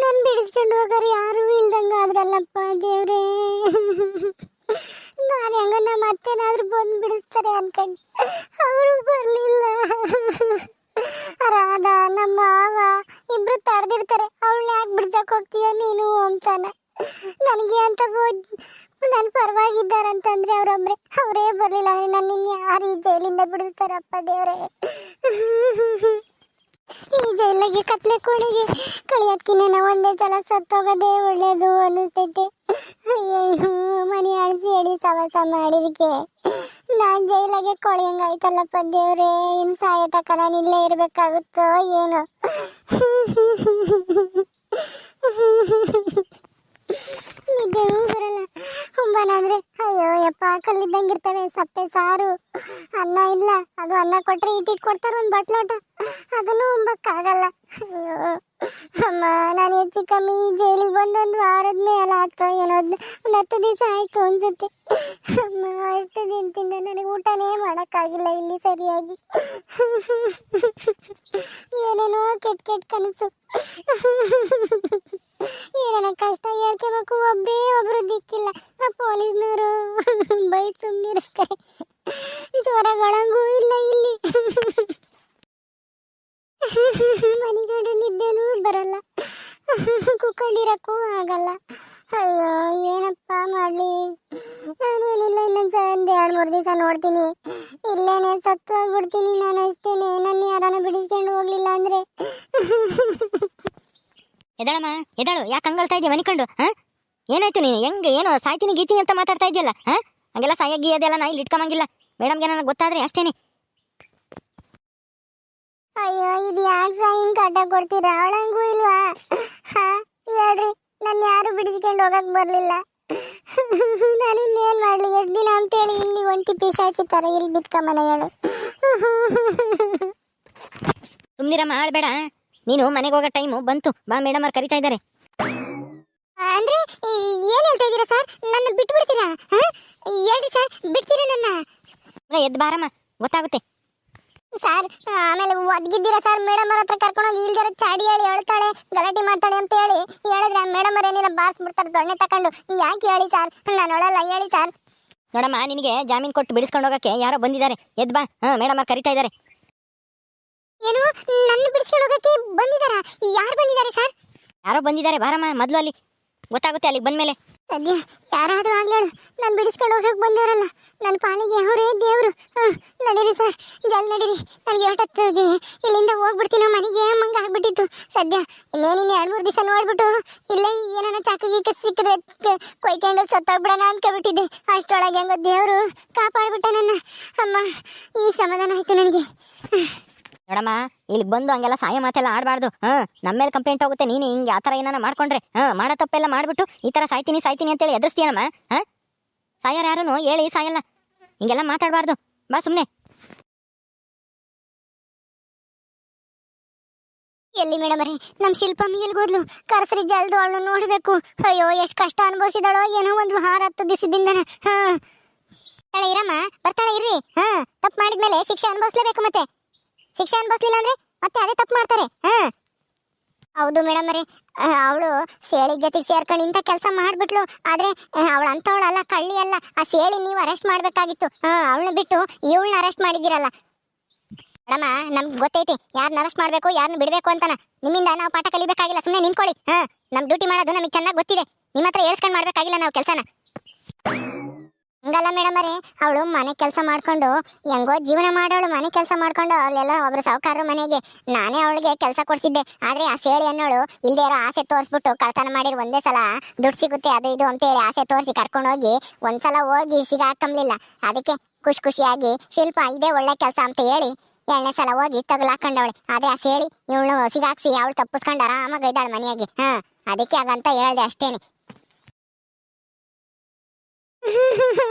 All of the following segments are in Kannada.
ನನ್ ಬಿಡಿಸ್ಕೊಂಡು ಹೋಗೋರು ಯಾರು ಇಲ್ದಂಗ ಆದ್ರಲ್ಲಪ್ಪ ದೇವ್ರೇ. ನಾನು ಹೆಂಗ ನಮ್ಮ ಅತ್ತೆನಾದ್ರೂ ಬಂದು ಬಿಡಿಸ್ತಾರೆ ಅನ್ಕೊಂಡು. ಅವರು ಬರ್ಲಿಲ್ಲ ರಾಧಾ ನಮ್ಮ ಮಾವ ಇಬ್ರು ತಡೆದಿರ್ತಾರೆ ಅವಳನ್ನ ಯಾಕೆ ಬಿಡ್ಸಕ್ ಹೋಗ್ತೀಯ ನೀನು ಅಂತಾನ ನನಗೆ ಅಂತ ನನ್ನ ಪರವಾಗಿದ್ದಾರಂತಂದ್ರೆ ಅವರೊಬ್ರೆ ಅವರೇ ಬರಲಿಲ್ಲ ಅಂದ್ರೆ ನನ್ನ ಇನ್ನು ಯಾರು ಈ ಜೈಲಿಂದ ಬಿಡಿಸ್ತಾರಪ್ಪ ದೇವ್ರೆ ಈ ಜೈಲಿಗೆ ಕತ್ಲೆ ಕಳಿಯೋದ್ಕಿನ್ನ ಒಂದೇ ಸಲ ಸತ್ತೋಗೋದೇ ಒಳ್ಳೇದು ಅನ್ನಿಸ್ತೈತೆ. ಅಯ್ಯಯ್ಯೋ, ಮನೆ ಅಳಿಸಿ ಎಡಿ ಸವಾಸ ಮಾಡಿದಕ್ಕೆ ನಾನ್ ಜೈಲಾಗೆ ಕೊಳೆಯಂಗಾಯ್ತಲ್ಲಪ್ಪ ದೇವ್ರೇ, ಇನ್ ಸಾಯ ತಕ್ಕ ನಾನು ಇಲ್ಲೇ ಇರ್ಬೇಕಾಗುತ್ತೋ ಏನೋ. ಬರಲ್ಲ. ಹುಂಬನಾದ್ರೆ ಅಯ್ಯೋ, ಯಪ್ಪ, ಕಲ್ಲಿದ್ದಂಗಿರ್ತವೆ, ಸಪ್ಪೆ ಸಾರು. ಅನ್ನ ಇಲ್ಲ, ಅದು ಅನ್ನ ಕೊಟ್ರೆ ಇಟ್ಟಿಟ್ ಕೊಡ್ತಾರ ಒಂದ್ ಬಟ್ಲೋಟ. ಅದನ್ನು ಉಂಬಕ್ಕಾಗಲ್ಲ ಅಯ್ಯೋ. ಅಮ್ಮ, ನಾನು ಹೆಚ್ಚು ಕಮ್ಮಿ ಜೈಲಿಗೆ ಬಂದು ಒಂದು ವಾರದ ಮೇಲೆ ಆಯ್ತು ಏನೋ ಒಂದು ಹತ್ತು ದಿವಸ ಆಯ್ತು ಅನ್ಸುತ್ತೆ. ಅಮ್ಮ, ಅಷ್ಟು ದಿನದಿಂದ ನನಗೆ ಊಟನೇ ಮಾಡೋಕ್ಕಾಗಿಲ್ಲ ಇಲ್ಲಿ ಸರಿಯಾಗಿ. ಏನೇನೋ ಕೆಟ್ಟ ಕೆಟ್ಟ ಕನಸು. ಏನೇನೋ ಕಷ್ಟ ಹೇಳ್ಕೋಬೇಕು ಒಬ್ಬರೇ ಒಬ್ಬರು ದಿಕ್ಕಿಲ್ಲ. ಆ ಪೊಲೀಸ್ನವರು ಬೈಟ್ ಸುಮ್ಮನಿರಿಸ್ತಾರೆ ಜ್ವರಗಳಂಗೂ ಇಲ್ಲ ಇಲ್ಲಿ. ಮನೆಗಡೆ ನಿದ್ದೆನೂ ಬರಲ್ಲ. ಕುಕ್ಕೊಂಡಿರಕ್ಕೂ ಆಗಲ್ಲ. ಅಯ್ಯೋ, ಏನಪ್ಪ ಮಾಡಲಿ? ನಾನೇನಿಲ್ಲ, ಇನ್ನೊಂದು ಒಂದು ಎರಡು ಮೂರು ದಿವಸ ನೋಡ್ತೀನಿ. ಇಲ್ಲೇನೆ ಸತ್ತು ಹೋಗ್ಬಿಡ್ತೀನಿ ನಾನು ಅಷ್ಟೇನೆ. ನನ್ನ ಯಾರನ್ನ ಬಿಡಿಸ್ಕೊಂಡು ಹೋಗ್ಲಿಲ್ಲ ಅಂದ್ರೆ. ಎದಳಮ್ಮ, ಎದಳು? ಯಾಕೆ ಹಂಗಳ್ತಾ ಇದೆಯಾ ಮನಿಕೊಂಡು, ಹಾಂ? ಏನಾಯ್ತು ನೀನು? ಹೆಂಗೆ? ಏನು ಸಾಯ್ತೀನಿ ಗೀತೀನಿ ಅಂತ ಮಾತಾಡ್ತಾ ಇದೆಯಲ್ಲ, ಹಾಂ? ಹಂಗೆಲ್ಲ ಸಾಯಾಗಿ ಗೀಯದೆಲ್ಲ ನಾ ಇಲ್ಲಿ ಇಟ್ಕೊಂಬಂಗಿಲ್ಲ. ಮೇಡಮ್ಗೆ ನನಗೆ ಗೊತ್ತಾದ್ರೆ ಅಷ್ಟೇನೆ. ಅಯ್ಯೋ ಇದು ಯಾಕೆ ಸಹ ಹಿಂಗ್ ಕಟ್ಟ ಕೊಡ್ತೀರಾ? ಅವಳಂಗೂ ಇಲ್ವಾ? ಹಾ ಹೇಳ್ರಿ. ನಾನು ಯಾರು ಬಿಡಿಸ್ಕೊಂಡು ಹೋಗಕ್ ಬರ್ಲಿಲ್ಲ. ನಾನು ಇನ್ನೇನು ಮಾಡ್ಲಿ? ಎಷ್ಟು ದಿನ ಅಂತೇಳಿ ಇಲ್ಲಿ ಒಂಟಿ ಪಿಶಾಚಿ ತರ ಇಲ್ಲಿ ಬಿತ್ಕೊಂಬನ ಹೇಳು. ಸುಮ್ನಿರಮ್ಮ ಆಳ್ಬೇಡ ನೀನು ಮನೆಗೆ ಹೋಗೋ ಟೈಮು ಬಂತು. ಬಾ ಮೇಡಮ್ ಅವ್ರು ಕರಿತಾ ಇದ್ದಾರೆ. ಅಂದ್ರೆ ಏನು ಹೇಳ್ತಾ ಇದ್ದೀರಾ ಸರ್? ನನ್ನ ಬಿಟ್ಬಿಡ್ತೀರಾ? ಹೇಳ್ರಿ ಸರ್ ಬಿಡ್ತೀರಾ ನನ್ನ? ಎದ್ದು ಬಾರಮ್ಮ. ಗೊತ್ತಾಗುತ್ತೆ. ಸರ್. ಆಮೇಲೆ ಒದ್ಗಿದ್ದೀರ ಸರ್. ಮೇಡಮ್ ಅವ್ರ ಹತ್ರ ಕರ್ಕೊಂಡೋಗಿ ಇಲ್ದಿರೋ ಚಾಡಿ ಹೇಳಿ ಹೇಳ್ತಾಳೆ ಗಲಾಟೆ ಮಾಡ್ತಾಳೆ ಅಂತ ಹೇಳಿ ಹೇಳಿದ್ರೆ ಮೇಡಮ್ ಅವ್ರ ಏನಿಲ್ಲ ಬಾಸ್ ಬಿಡ್ತಾರೆ ದೊಣ್ಣೆ ತಕೊಂಡು. ಯಾಕೆ ಹೇಳಿ ಸರ್? ನಾನು ಒಳಲ್ಲ ಹೇಳಿ ಸರ್. ನೋಡಮ್ಮ ನಿನಗೆ ಜಾಮೀನು ಕೊಟ್ಟು ಬಿಡಿಸ್ಕೊಂಡು ಹೋಗಕ್ಕೆ ಯಾರೋ ಬಂದಿದ್ದಾರೆ. ಎದ್ ಬಾ. ಹಾಂ ಮೇಡಮ್ ಅವ್ರು ಕರಿತಾ ಇದ್ದಾರೆ ಏನು? ನನ್ನ ಬಿಡಿಸ್ಕೊಂಡು ಹೋಗಕ್ಕೆ ಬಂದಿದ್ದಾರಾ? ಯಾರು ಬಂದಿದ್ದಾರೆ ಸರ್? ಯಾರೋ ಬಂದಿದ್ದಾರೆ ಬಾರಮ್ಮ. ಮೊದಲು ಅಲ್ಲಿ ಗೊತ್ತಾಗುತ್ತೆ ಅಲ್ಲಿಗೆ ಬಂದ್ಮೇಲೆ. ಸದ್ಯ ಯಾರಾದರೂ ಆಗ್ಲೇಳು ನಾನು ಬಿಡಿಸ್ಕೊಂಡು ಹೋಗಕ್ಕೆ ಬಂದವರಲ್ಲ. ನನ್ನ ಪಾಲಿಗೆ ಅವರೇ ದೇವರು. ನಡೀರಿ ಸರ್. ಜಲ್ ನಡೀರಿ. ನನಗೆ ಹೊಟ್ಟತ್ತಿಗೆ ಇಲ್ಲಿಂದ ಹೋಗ್ಬಿಡ್ತೀನೋ ಮನೆಗೆ ಮಂಗ ಆಗ್ಬಿಟ್ಟಿತ್ತು. ಸದ್ಯ ಇನ್ನೇನಿನ್ನು ಎರಡು ಮೂರು ದಿವಸ ನೋಡ್ಬಿಟ್ಟು, ಇಲ್ಲೇ ಏನಾನ ಚಾಕಿಗೆ ಸಿಕ್ಕಿದ್ರೆ ಕೊಯ್ಕೊಂಡು ಸತ್ತೋಗ್ಬಿಡೋಣ ಅನ್ಕೊಬಿಟ್ಟಿದ್ದೆ ಅಷ್ಟೊಳಗೆ ಹೆಂಗೋ ದೇವರು ಕಾಪಾಡ್ಬಿಟ್ಟ ನನ್ನ. ಅಮ್ಮ, ಈಗ ಸಮಾಧಾನ ಆಯಿತು ನನಗೆ. ನೋಡಮ್ಮ ಇಲ್ಲಿ ಬಂದು ಹಂಗೆಲ್ಲ ಸಾಯ ಮಾತೆಲ್ಲ ಆಡಬಾರ್ದು. ಹಾಂ ನಮ್ಮ ಮೇಲೆ ಕಂಪ್ಲೇಂಟ್ ಹೋಗುತ್ತೆ, ನೀನು ಹಿಂಗೆ ಆ ಥರ ಏನಾನ ಮಾಡ್ಕೊಂಡ್ರೆ. ಹಾಂ, ಮಾಡೋ ತಪ್ಪೆಲ್ಲ ಮಾಡಿಬಿಟ್ಟು ಈ ಥರ ಸಾಯ್ತೀನಿ ಸಾಯ್ತೀನಿ ಅಂತೇಳಿ ಎದುರಿಸ್ತೀಯನಮ್ಮ ಹಾಂ? ಸಾಯೋರು ಯಾರೂ ಹೇಳಿ, ಸಾಯಲ್ಲ. ಹಿಂಗೆಲ್ಲ ಮಾತಾಡಬಾರ್ದು. ಬಾ ಸುಮ್ಮನೆ ಎಲ್ಲಿ ಮೇಡಮ್ ಅರೇ ನಮ್ಮ ಶಿಲ್ಪಮ್ಮಿ ಎಲ್ಗೋದ್ಲು ಕರ್ಸರಿ ಜಲ್ದು ಅವಳು ನೋಡಬೇಕು. ಅಯ್ಯೋ, ಎಷ್ಟು ಕಷ್ಟ ಅನುಭವಿಸಿದಳೋ, ಏನೋ ಒಂದು ವಾರ ಹತ್ತು ದಿವಸದಿಂದನ. ಹಾ. ಇರಮ್ಮ, ಬರ್ತಾಳೆ ಇರ್ರಿ. ಹಾ, ತಪ್ಪು ಮಾಡಿದ್ಮೇಲೆ ಶಿಕ್ಷೆ ಅನುಭವಿಸ್ಲೇಬೇಕು ಮತ್ತೆ. ಶಿಕ್ಷೆ ಅನ್ಭವಿಸ್ಲಿಲ್ಲ ಅಂದ್ರೆ ಮತ್ತೆ ಅದೇ ತಪ್ಪು ಮಾಡ್ತಾರೆ. ಹಾ. ಹೌದು ಮೇಡಮ್ ಅರೇ ಅವಳು ಸೇಳಿ ಜೊತೆಗೆ ಸೇರ್ಕೊಂಡು ಇಂಥ ಕೆಲಸ ಮಾಡ್ಬಿಟ್ಲು. ಆದ್ರೆ ಅವಳು ಅಂತವಳಲ್ಲ ಕಳ್ಳಿ ಅಲ್ಲ ಆ ಸೇಳಿ ನೀವು ಅರೆಸ್ಟ್ ಮಾಡ್ಬೇಕಾಗಿತ್ತು. ಹಾ, ಅವಳನ್ನ ಬಿಟ್ಟು ಇವಳನ್ನ ಅರೆಸ್ಟ್ ಮಾಡಿದಿರಲ್ಲ ಮೇಡಮ, ನಮ್ಗೆ ಗೊತ್ತೈತಿ. ಯಾರನ್ನ ಅರೆಸ್ಟ್ ಮಾಡಬೇಕು ಯಾರನ್ನ ಬಿಡಬೇಕು ಅಂತಾನ. ನಿಮ್ಮಿಂದ ನಾವು ಪಾಠ ಕಲಿಬೇಕಾಗಿಲ್ಲ. ಸುಮ್ಮನೆ ನಿಂತ್ಕೊಳ್ಳಿ. ಹಾ ನಮ್ಮ ಡ್ಯೂಟಿ ಮಾಡೋದು ನಮಗೆ ಚೆನ್ನಾಗಿ ಗೊತ್ತಿದೆ. ನಿಮ್ಮ ಹತ್ರ ಹೇಳ್ಸ್ಕೊಂಡು ಮಾಡ್ಬೇಕಾಗಿಲ್ಲ ನಾವು ಕೆಲಸನ. ಹಂಗಲ್ಲ ಮೇಡಮ್ ಅರೇ ಅವಳು ಮನೆ ಕೆಲಸ ಮಾಡ್ಕೊಂಡು, ಹೆಂಗೋ ಜೀವನ ಮಾಡೋಳು ಮನೆ ಕೆಲಸ ಮಾಡ್ಕೊಂಡು ಅವಳೆಲ್ಲ ಒಬ್ರು ಸಾವುಕಾರರು ಮನೆಗೆ. ನಾನೇ ಅವಳಿಗೆ ಕೆಲಸ ಕೊಡ್ಸಿದ್ದೆ. ಆದ್ರೆ ಆ ಸೇಳಿ ಅನ್ನೋಳು ಇಲ್ಲದೆ ಇರೋ ಆಸೆ ತೋರಿಸ್ಬಿಟ್ಟು ಕಳ್ತನ ಮಾಡಿರೋ ಒಂದೇ ಸಲ. ದುಡ್ಡು ಸಿಗುತ್ತೆ, ಅದು ಇದು ಅಂತೇಳಿ ಆಸೆ ತೋರಿಸಿ ಕರ್ಕೊಂಡು ಹೋಗಿ ಒಂದ್ಸಲ ಹೋಗಿ ಸಿಗಾಕಂಬ್ಲಿಲ್ಲ ಅದಕ್ಕೆ ಖುಷಿ ಖುಷಿಯಾಗಿ, ಶಿಲ್ಪ, ಇದೇ ಒಳ್ಳೆ ಕೆಲಸ ಅಂತ ಹೇಳಿ ಎರಡನೇ ಸಲ ಹೋಗಿ ತಗಲಾಕೊಂಡವಳೆ. ಆದ್ರೆ ಆ ಸೇಳಿ ಇವಳು ಸಿಗಾಕ್ಸಿ, ಅವಳು ತಪ್ಪಿಸ್ಕೊಂಡು ಆರಾಮಾಗಿ ಇದ್ದಾಳೆ ಮನೆಯಾಗೆ. ಹಾ, ಅದಕ್ಕೆ ಹಾಗಂತ ಹೇಳ್ದೆ ಅಷ್ಟೇನೆ.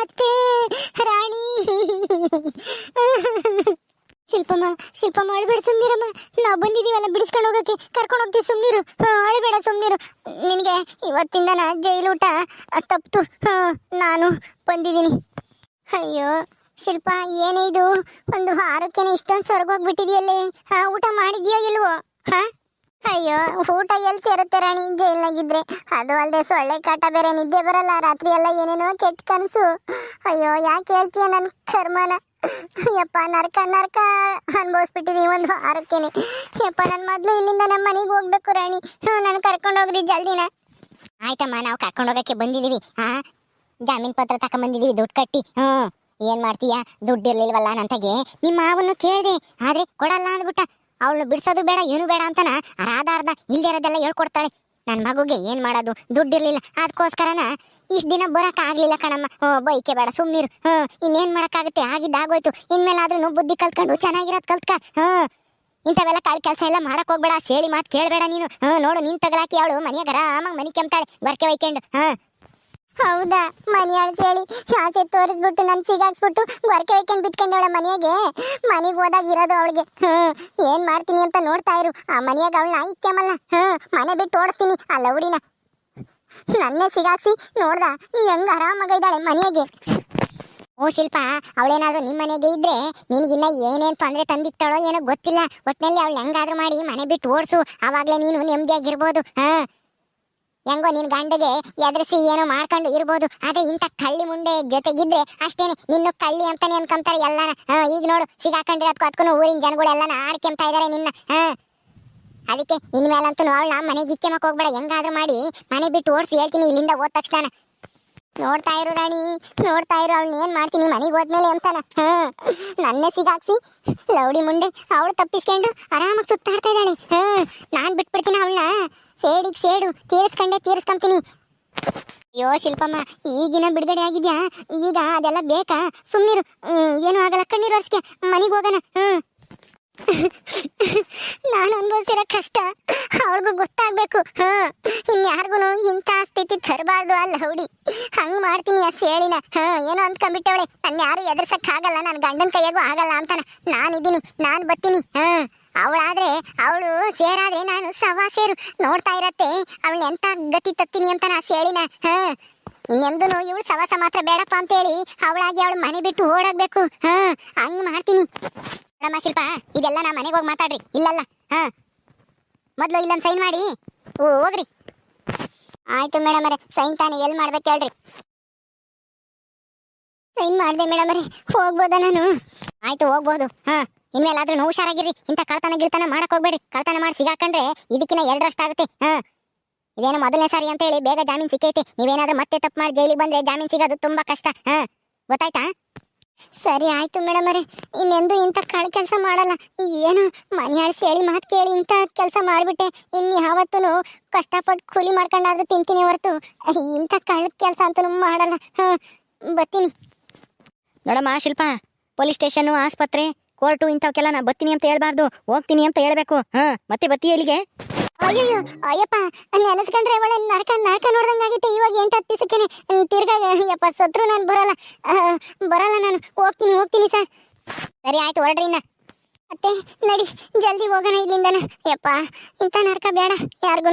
ಅತ್ತೆ, ರಾಣಿ. ಶಿಲ್ಪಮ್ಮ ಶಿಲ್ಪಮ್ಮ, ಅಳಬೇಡ ಸುಮ್ನಿರಮ್ಮ. ನಾವು ಬಂದಿದೀವಲ್ಲ ಬಿಡಿಸ್ಕೊಂಡು ಹೋಗಕ್ಕೆ. ಕರ್ಕೊಂಡು ಹೋಗ್ತೀವಿ ಸುಮ್ನಿರು. ಅಳಬೇಡ ಸುಮ್ನಿರು. ನಿನಗೆ ಇವತ್ತಿಂದ ನಾ ಜೈಲೂಟ ತಪ್ತು. ಹಾ, ನಾನು ಬಂದಿದ್ದೀನಿ. ಅಯ್ಯೋ, ಶಿಲ್ಪ ಏನೇ ಇದು ಒಂದು ಆರೋಗ್ಯನ ಇಷ್ಟೊಂದು ಸೊರಗೋಗ್ಬಿಟ್ಟಿದೆಯಲ್ಲೇ ಊಟ ಮಾಡಿದ್ಯೋ ಇಲ್ವೋ? ಹಾ? ಅಯ್ಯೋ, ಊಟ ಎಲ್ಲಿ ಸೇರುತ್ತೆ ರಾಣಿ? ಜೈಲ್ನಾಗಿದ್ರೆ ಅದು ಅಲ್ಲದೆ ಸೊಳ್ಳೆ ಕಾಟ ಬೇರೆ ನಿದ್ದೆ ಬರಲ್ಲ. ರಾತ್ರಿ ಎಲ್ಲ ಏನೇನೋ ಕೆಟ್ಟ ಕನಸು. ಅಯ್ಯೋ, ಯಾಕೆ ಹೇಳ್ತೀಯ ನನ್ನ ಕರ್ಮನ? ಯಪ್ಪ, ನರ್ಕ ನರ್ಕ ಅನ್ಭವಿಸ್ಬಿಟ್ಟಿದೀವಿ ಒಂದು ವಾರಕ್ಕೇನೆ. ಯಪ್ಪ ನನ್ನ ಮೊದಲು ಇಲ್ಲಿಂದ ನಮ್ಮ ಮನೆಗೆ ಹೋಗ್ಬೇಕು ರಾಣಿ. ನಾನು ಕರ್ಕೊಂಡು ಹೋಗ್ರಿ ಜಲ್ದಿನ. ಆಯ್ತಮ್ಮ, ನಾವು ಕರ್ಕೊಂಡು ಹೋಗಕ್ಕೆ ಬಂದಿದೀವಿ. ಹಾ ಜಾಮೀನ್ ಪತ್ರ ತಕೊಂಬಂದಿದೀವಿ, ದುಡ್ಡು ಕಟ್ಟಿ. ಹ್ಞೂ ಏನ್ ಮಾಡ್ತೀಯಾ? ದುಡ್ಡು ಇರ್ಲಿಲ್ವಲ್ಲ ನಂತಗೆ. ನಿಮ್ಮ ಮಾವನ್ನು ಕೇಳಿದೆ, ಆದ್ರೆ ಕೊಡಲ್ಲ ಅಂದ್ಬಿಟ್ಟ. ಅವಳು ಬಿಡಿಸೋದು ಬೇಡ, ಏನು ಬೇಡ ಅಂತನ ಅರ್ಧ ಅರ್ಧ ಇಲ್ದೇ ಇರೋದೆಲ್ಲ ಹೇಳ್ಕೊಡ್ತಾಳೆ. ನನ್ನ ಮಗುಗೆ ಏನು ಮಾಡೋದು? ದುಡ್ಡು ಇರ್ಲಿಲ್ಲ ಅದಕ್ಕೋಸ್ಕರನ ಇಷ್ಟು ದಿನ ಬರೋಕ್ಕಾಗಲಿಲ್ಲ ಕಣಮ್ಮ. ಹ್ಞೂ ಬೈಕೆ ಬೇಡ ಸುಮ್ಮೀರು ಹ್ಞೂ ಇನ್ನೇನ್ ಮಾಡೋಕ್ಕಾಗುತ್ತೆ? ಆಗಿದ್ದಾಗೋಯ್ತು ಇನ್ಮೇಲಾದ್ರೂ ಬುದ್ಧಿ ಕಲ್ತ್ಕೊಂಡು ಚೆನ್ನಾಗಿರೋದು ಕಲ್ತ್ಕ. ಹ್ಞೂ ಇಂಥವೆಲ್ಲ ಕಾಳು ಕೆಲಸ ಎಲ್ಲ ಮಾಡಕ್ ಹೋಗ್ಬೇಡ, ಸೇಳಿ ಮಾತು ಕೇಳಬೇಡ ನೀನು. ಹ್ಞೂ ನೋಡು ನಿನ್ ತಗಲಾಕಿ ಅವಳು ಮನೆಯಾಗ ಆರಾಮಾಗಿ ಮನೆ ಕೆಮ್ತಾಳೆ. ಬರ್ಕೆ ಒಯ್ಕೊಂಡು ಹಾ ಹೌದಾ? ಮನಿ ಹೇಳಿ. ಆಸೆ ತೋರಿಸ್ಬಿಟ್ಟು ನನ್ ಸಿಗಾಕ್ಸ್ಬಿಟ್ಟು ಗೊರಕೆ ವೈಕೊಂಡ್ ಬಿಟ್ಕೊಂಡವಳ ಮನೆಗೆ. ಮನೆಗೆ ಹೋದಾಗ ಇರೋದು ಅವಳಿಗೆ. ಹ್ಮ್, ಏನ್ ಮಾಡ್ತೀನಿ ಅಂತ ನೋಡ್ತಾ ಇರು. ಆ ಮನೆಯಾಗ ಅವಳನ್ನ ಇಕ್ಕಮಲ್ಲ ಹ್ಮ್, ಮನೆ ಬಿಟ್ಟು ಓಡಿಸ್ತೀನಿ ಆ ಲೌಡಿನ. ನನ್ನೇ ಸಿಗಾಕ್ಸಿ ನೋಡ್ದ. ಹೆಂಗ್ ಆರಾಮಾಗ ಇದ್ದಾಳೆ ಮನೆಗೆ? ಓ ಶಿಲ್ಪ, ಅವಳೇನಾದ್ರೂ ನಿಮ್ಮ ಮನೆಗೆ ಇದ್ರೆ ನಿನಗಿನ್ನ ಏನೇನ್ ತೊಂದ್ರೆ ತಂದಿಕ್ತಾಳೋ ಏನೋ ಗೊತ್ತಿಲ್ಲ. ಒಟ್ನಲ್ಲಿ ಅವಳು ಹೆಂಗಾದ್ರೂ ಮಾಡಿ ಮನೆ ಬಿಟ್ಟು ಓಡಿಸು. ಆವಾಗ್ಲೇ ನೀನು ನೆಮ್ಮದಿಯಾಗಿರ್ಬೋದು ಹಾ ಹೆಂಗೋ ನಿನ್ ಗಂಡಗೆ ಎದುರಿಸಿ ಏನೋ ಮಾಡ್ಕೊಂಡು ಇರ್ಬೋದು ಅದೇ ಇಂಥ ಕಳ್ಳಿ ಮುಂಡೆ ಜೊತೆಗಿದ್ರೆ ಅಷ್ಟೇನೆ. ನಿನ್ನ ಕಳ್ಳಿ ಅಂತಾನೆ ಅನ್ಕೊಂತಾರೆ ಎಲ್ಲಾನ. ಈಗ ನೋಡು, ಸಿಗಾಕೊಂಡಿರೋದ್ಕು ಅದಕ್ಕೂ ಊರಿನ ಜನಗಳು ಎಲ್ಲಾನ ಆಡ್ಕೆಂತ ಇದಾರೆ ನಿನ್ನ. ಹಾ. ಅದಕ್ಕೆ ಇನ್ಮೇಲಂತೂ ನಾ ಮನೆಗೆ ಇಕ್ಕೆಮಕ್ ಹೋಗ್ಬೇಡ. ಹೆಂಗಾದ್ರೂ ಮಾಡಿ, ಮನೆ ಬಿಟ್ಟು ಓಡಿಸಿ ಹೇಳ್ತೀನಿ ಇಲ್ಲಿಂದ ಹೋದ ತಕ್ಷಣ ನೋಡ್ತಾ ಇರು ರಾಣಿ, ನೋಡ್ತಾ ಇರು ಅವ್ಳು ಏನ್ ಮಾಡ್ತೀನಿ, ಮನೆಗೆ ಹೋದ್ಮೇಲೆ ಅಂತಾನ. ಹಾ. ನನ್ನೇ ಸಿಗಾಕ್ಸಿ, ಲೌಡಿ ಮುಂಡೆ ಅವಳು ತಪ್ಪಿಸ್ಕೊಂಡು ಆರಾಮಾಗಿ ಸುತ್ತಾಡ್ತಾ ಇದ್ದಾಳೆ. ಹಾ. ನಾನ್ ಬಿಟ್ಬಿಡ್ತೀನಿ ಅವಳನ್ನ. ಸೇಡಿಗೆ ಸೇಡು, ತೀರಿಸ್ಕೊಂಡೆ, ತೀರಿಸ್ಕೊಂತೀನಿ. ಅಯ್ಯೋ ಶಿಲ್ಪಮ್ಮ, ಈಗಿನ ಬಿಡುಗಡೆ ಆಗಿದ್ಯಾ? ಈಗ ಅದೆಲ್ಲ ಬೇಕಾ? ಸುಮ್ಮನಿರು ಏನು ಆಗಲ್ಲ, ಕಣ್ಣೀರು ಒರ್ಸ್ಕೆ. ಮನೆಗೆ ಹೋಗೋಣ. ಹ್ಮ್. ನಾನು ಅನ್ಭವಿಸಿರೋ ಕಷ್ಟ ಅವಳಿಗೂ ಗೊತ್ತಾಗಬೇಕು. ಹಾ ಇನ್ಯಾರಿಗೂ ಇಂಥ ಸ್ಥಿತಿ ತರಬಾರ್ದು ಅಲ್ಲ ಹೌಡಿ. ಹಂಗ್ ಮಾಡ್ತೀನಿ ಆ ಹೇಳಿನ ಹಾ ಏನೋ ಅಂದ್ಕೊಂಡ್ಬಿಟ್ಟವಳೆ. ನನ್ನ ಯಾರು ಎದುರ್ಸಕ್ಕಾಗಲ್ಲ. ನನ್ನ ಗಂಡನ ಕೈಯಾಗೂ ಆಗಲ್ಲ ಅಂತಾನ. ನಾನಿದ್ದೀನಿ, ನಾನು ಬರ್ತೀನಿ. ಹಾ ಅವಳಾದ್ರೆ ಅವಳು ಸೇರಾದ್ರೆ ನಾನು ಸವಾ ಸೇರು. ನೋಡ್ತಾ ಇರತ್ತೆ. ಅವಳು ಎಂತ ಗತಿ ತತ್ತೀನಿ ಅಂತ ನಾ ಸೇಳಿನ, ಹ? ಇನ್ನೆಂದು ಇವಳು ಸವಾಸ ಮಾತ್ರ ಬೇಡಪ್ಪ ಅಂತೇಳಿ ಅವಳಾಗಿ ಅವಳು ಮನೆ ಬಿಟ್ಟು ಓಡಾಗ್ಬೇಕು ಹ? ಹಂಗ್ ಮಾಡ್ತೀನಿ. ಮೇಡಮ್ಮ ಶಿಲ್ಪ, ಇದೆಲ್ಲ ನಾ ಮನೆಗೆ ಹೋಗಿ ಮಾತಾಡ್ರಿ. ಇಲ್ಲಲ್ಲ, ಹ? ಮೊದಲು ಇಲ್ಲೊಂದು ಸೈನ್ ಮಾಡಿ. ಓ, ಹೋಗ್ರಿ. ಆಯ್ತು ಮೇಡಮ್ ಅರೆ ಸೈನ್ ತಾನೇ ಎಲ್ಲಿ ಮಾಡ್ಬೇಕು ಹೇಳ್ರಿ ಸೈನ್ ಮಾಡಿದೆ ರೀ ಹೋಗ್ಬೋದಾ ನಾನು? ಆಯ್ತು, ಹೋಗ್ಬೋದು. ಹಾ, ಇನ್ಮೇಲಾದ್ರೂ ಹುಷಾರಾಗಿರಿ. ಇಂಥ ಕಳ್ತನ ಗಿಳ್ತನ ಮಾಡಕ್ ಹೋಗ್ಬೇಡಿ. ಕಳ್ತನ ಮಾಡಿ ಸಿಗಾಕೊಂಡ್ರೆ ಇದಕ್ಕಿನ ಎರಡರಷ್ಟಾಗುತ್ತೆ ಹಾ. ಇದೇನು ಮೊದಲನೇ ಸಾರಿ ಅಂತ ಹೇಳಿ ಬೇಗ ಜಾಮೀನ್ ಸಿಕ್ಕೈತಿ. ನೀವೇನಾದ್ರೂ ಮತ್ತೆ ತಪ್ಪು ಮಾಡಿ ಜೈಲಿಗೆ ಬಂದ್ರೆ ಜಾಮೀನ್ ಸಿಗೋದು ತುಂಬಾ ಕಷ್ಟ. ಹಾ, ಗೊತ್ತಾಯ್ತಾ? ಸರಿ ಆಯ್ತು ಮೇಡಮ್ ಅವರೇ. ಇನ್ನೆಂದು ಇಂಥ ಕಳ್ ಕೆಲಸ ಮಾಡಲ್ಲ. ಏನು, ಮನೆ ಆಳ್ಸಿ ಹೇಳಿ ಮಾತು ಕೇಳಿ ಇಂಥ ಕೆಲಸ ಮಾಡಿಬಿಟ್ಟೆ. ಇನ್ನು ಯಾವತ್ತೂ ಕಷ್ಟಪಟ್ಟು ಕೂಲಿ ಮಾಡ್ಕೊಂಡಾದ್ರೂ ತಿಂತೀನಿ ಹೊರತು. ಇಂಥ ಕಳ್ ಕೆಲಸ ಅಂತಾನೂ ಮಾಡಲ್ಲ. ಹಾ, ಬರ್ತೀನಿ. ನೋಡಮ್ಮ, ಶಿಲ್ಪ, ಪೊಲೀಸ್ ಸ್ಟೇಷನ್, ಆಸ್ಪತ್ರೆ, ಕೋರ್ಟು ಇಂಥವಕ್ಕೆಲ್ಲ ನಾ ಬತ್ತೀನಿ ಅಂತ ಹೇಳ್ಬಾರ್ದು. ಹೋಗ್ತೀನಿ ಅಂತ ಹೇಳ್ಬೇಕು. ಹಾ, ಮತ್ತೆ ಬತ್ತಿ ಎಲ್ಲಿಗೆ ಅಯ್ಯೋ ಅಯ್ಯಪ್ಪ ನೆನೆಸ್ಕೊಂಡ್ರೆ ಒಳ್ಳೆ ನರಕ ನರಕ ನೋಡ್ದಂಗಾಗಿತ್ತೆ ಇವಾಗ ಎಂಟು ಹತ್ತು ದಿವಸಕ್ಕೇನೆ ತಿರ್ಗಾ ಯಪ್ಪ ಸತ್ರು ನಾನು ಬರಲ್ಲ. ಬರಲ್ಲ ನಾನು. ಹೋಗ್ತೀನಿ ಹೋಗ್ತೀನಿ ಸರ್. ಸರಿ, ಆಯ್ತು, ಹೊರಡ್ರಿ ಇನ್ನ. ಮತ್ತೆ ನಡಿ, ಜಲ್ದಿ ಹೋಗೋಣ ಇಲ್ಲಿಂದನ. ಯಪ್ಪ ಇಂಥ ನರಕ ಬೇಡ ಯಾರಿಗೂ